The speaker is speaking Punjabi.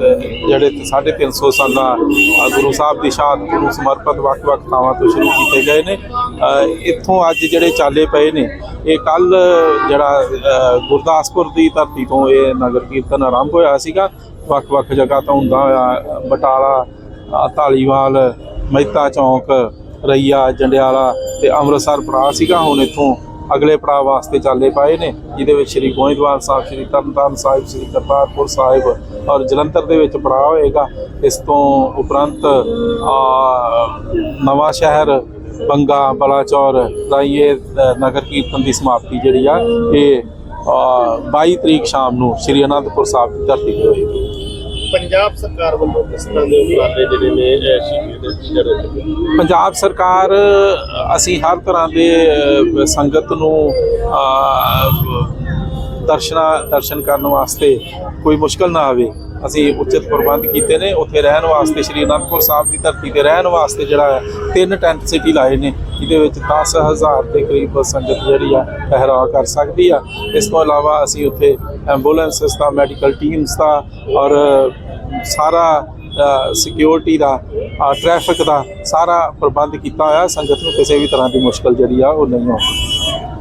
ਜਿਹੜੇ 350 ਸਾਲਾ ਅ, ਗੁਰੂ ਸਾਹਿਬ ਦੀ ਸ਼ਹਾਦਤ ਨੂੰ ਸਮਰਪਿਤ ਵੱਖ-ਵੱਖ ਥਾਵਾਂ ਤੋਂ ਸ਼ੁਰੂ ਕੀਤੇ ਗਏ ਨੇ। ਇੱਥੋਂ ਅੱਜ ਜਿਹੜੇ ਚਾਲੇ ਪਏ ਨੇ ਇਹ ਕੱਲ ਜਿਹੜਾ ਗੁਰਦਾਸਪੁਰ ਦੀ ਧਰਤੀ ਤੋਂ ਇਹ ਨਗਰ ਕੀਰਤਨ ਆਰੰਭ ਹੋਇਆ ਸੀਗਾ। ਵੱਖ-ਵੱਖ ਜਗ੍ਹਾ ਤੋਂ ਹੁੰਦਾ ਹੋਇਆ ਬਟਾਲਾ ਧਾਲੀਵਾਲ ਮਹਿਤਾ ਚੌਂਕ ਰਈਆ ਜੰਡਿਆਲਾ ਤੇ ਅੰਮ੍ਰਿਤਸਰ ਪੜਾਅ ਸੀਗਾ। ਹੁਣ ਇੱਥੋਂ ਅਗਲੇ ਪੜਾਅ ਵਾਸਤੇ ਚਾਲੇ ਪਾਏ ਨੇ ਜਿਹਦੇ ਵਿੱਚ ਸ੍ਰੀ ਗੋਇੰਦਵਾਲ ਸਾਹਿਬ ਸ੍ਰੀ ਤਰਨਤਾਰਨ ਸਾਹਿਬ ਸ੍ਰੀ ਕਰਤਾਰਪੁਰ ਸਾਹਿਬ ਔਰ ਜਲੰਧਰ ਦੇ ਵਿੱਚ ਪੜਾਅ ਹੋਏਗਾ। ਇਸ ਤੋਂ ਉਪਰੰਤ ਆ, ਨਵਾਂ ਸ਼ਹਿਰ ਬੰਗਾ ਬਲਾਚੌਰ ਰਾਈਏ ਅ, ਨਗਰ ਕੀਰਤਨ ਦੀ ਸਮਾਪਤੀ ਜਿਹੜੀ ਆ ਇਹ ਆ, 22 ਤਰੀਕ ਸ਼ਾਮ ਨੂੰ ਸ੍ਰੀ ਅਨੰਦਪੁਰ ਸਾਹਿਬ ਦੀ ਧਰਤੀ ਤੇ ਹੋਏਗੀ। ਪੰਜਾਬ ਸਰਕਾਰ ਵੱਲੋਂ ਕਿਸ ਤਰ੍ਹਾਂ ਦੇ ਉਪਰਾਲੇ ਜਿਹੜੇ ਨੇ ਇਹ ਦੇ ਵਿੱਚ ਜਿਹੜੇ ਨੇ? ਪੰਜਾਬ ਸਰਕਾਰ ਅਸੀਂ ਹਰ ਤਰ੍ਹਾਂ ਦੇ ਸੰਗਤ ਨੂੰ ਅ, ਦਰਸ਼ਨਾ ਦਰਸ਼ਨ ਕਰਨ ਵਾਸਤੇ ਕੋਈ ਮੁਸ਼ਕਲ ਨਾ ਆਵੇ। ਅਸੀਂ ਉਚਿਤ ਪ੍ਰਬੰਧ ਕੀਤੇ ਨੇ ਉੱਥੇ ਰਹਿਣ ਵਾਸਤੇ ਸ਼੍ਰੀ ਅਨੰਦਪੁਰ ਸਾਹਿਬ ਦੀ ਧਰਤੀ ਤੇ ਰਹਿਣ ਵਾਸਤੇ ਜਿਹੜਾ ਹੈ ਤਿੰਨ ਟੈਂਟ ਸਿਟੀ ਲਾਏ ਨੇ ਜਿਹਦੇ ਵਿੱਚ 10000 ਦੇ ਕਰੀਬ ਸੰਗਤ ਜਿਹੜੀ ਆ ਪਹਿਰਾ ਕਰ ਸਕਦੀ ਆ। ਇਸ ਤੋਂ ਇਲਾਵਾ ਅਸੀਂ ਉੱਥੇ ਐਂਬੂਲੈਂਸਸ ਦਾ ਮੈਡੀਕਲ ਟੀਮਸ ਦਾ ਔਰ ਸਾਰਾ ਸਿਕਿਉਰਿਟੀ ਦਾ ਟ੍ਰੈਫਿਕ ਦਾ ਸਾਰਾ ਪ੍ਰਬੰਧ ਕੀਤਾ ਹੋਇਆ। ਸੰਗਤ ਨੂੰ ਕਿਸੇ ਵੀ ਤਰ੍ਹਾਂ ਦੀ ਮੁਸ਼ਕਲ ਜਿਹੜੀ ਆ, ਉਹ ਨਹੀਂ ਆਉਂਦੀ।